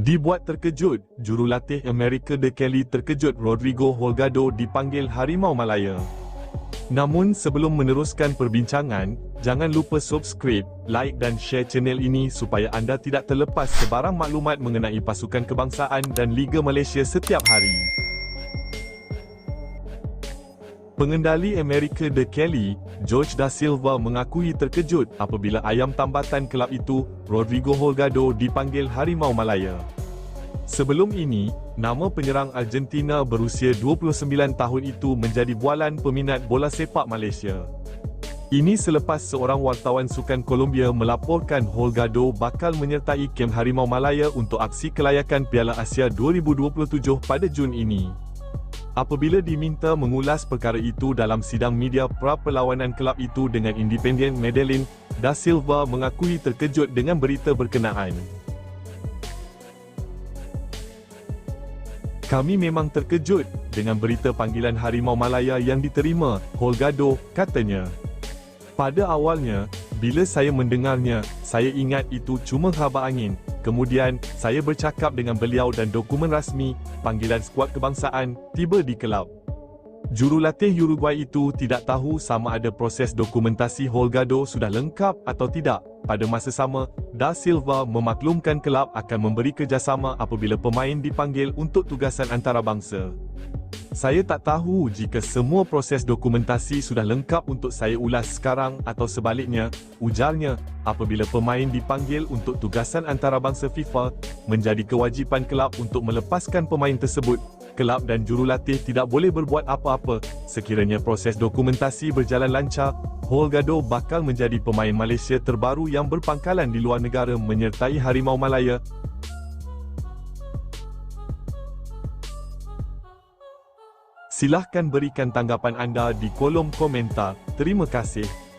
Dibuat terkejut, jurulatih Amerika De Kelly terkejut Rodrigo Holgado dipanggil Harimau Malaya. Namun sebelum meneruskan perbincangan, jangan lupa subscribe, like dan share channel ini supaya anda tidak terlepas sebarang maklumat mengenai pasukan kebangsaan dan Liga Malaysia setiap hari. Pengendali Amerika De Kelly, George Da Silva mengakui terkejut apabila ayam tambatan kelab itu, Rodrigo Holgado dipanggil Harimau Malaya. Sebelum ini, nama penyerang Argentina berusia 29 tahun itu menjadi bualan peminat bola sepak Malaysia. Ini selepas seorang wartawan sukan Colombia melaporkan Holgado bakal menyertai kem Harimau Malaya untuk aksi kelayakan Piala Asia 2027 pada Jun ini. Apabila diminta mengulas perkara itu dalam sidang media pra perlawanan kelab itu dengan Independent Medellin, Da Silva mengakui terkejut dengan berita berkenaan. Kami memang terkejut dengan berita panggilan Harimau Malaya yang diterima, Holgado, katanya. Pada awalnya, bila saya mendengarnya, saya ingat itu cuma khabar angin, Kemudian, saya bercakap dengan beliau dan dokumen rasmi, panggilan skuad kebangsaan, tiba di kelab. Jurulatih Uruguay itu tidak tahu sama ada proses dokumentasi Holgado sudah lengkap atau tidak. Pada masa sama, Da Silva memaklumkan kelab akan memberi kerjasama apabila pemain dipanggil untuk tugasan antarabangsa. Saya tak tahu jika semua proses dokumentasi sudah lengkap untuk saya ulas sekarang atau sebaliknya, ujarnya, apabila pemain dipanggil untuk tugasan antarabangsa FIFA, menjadi kewajipan kelab untuk melepaskan pemain tersebut. Kelab dan jurulatih tidak boleh berbuat apa-apa. Sekiranya proses dokumentasi berjalan lancar, Holgado bakal menjadi pemain Malaysia terbaru yang berpangkalan di luar negara menyertai Harimau Malaya Silahkan berikan tanggapan anda di kolom komentar. Terima kasih.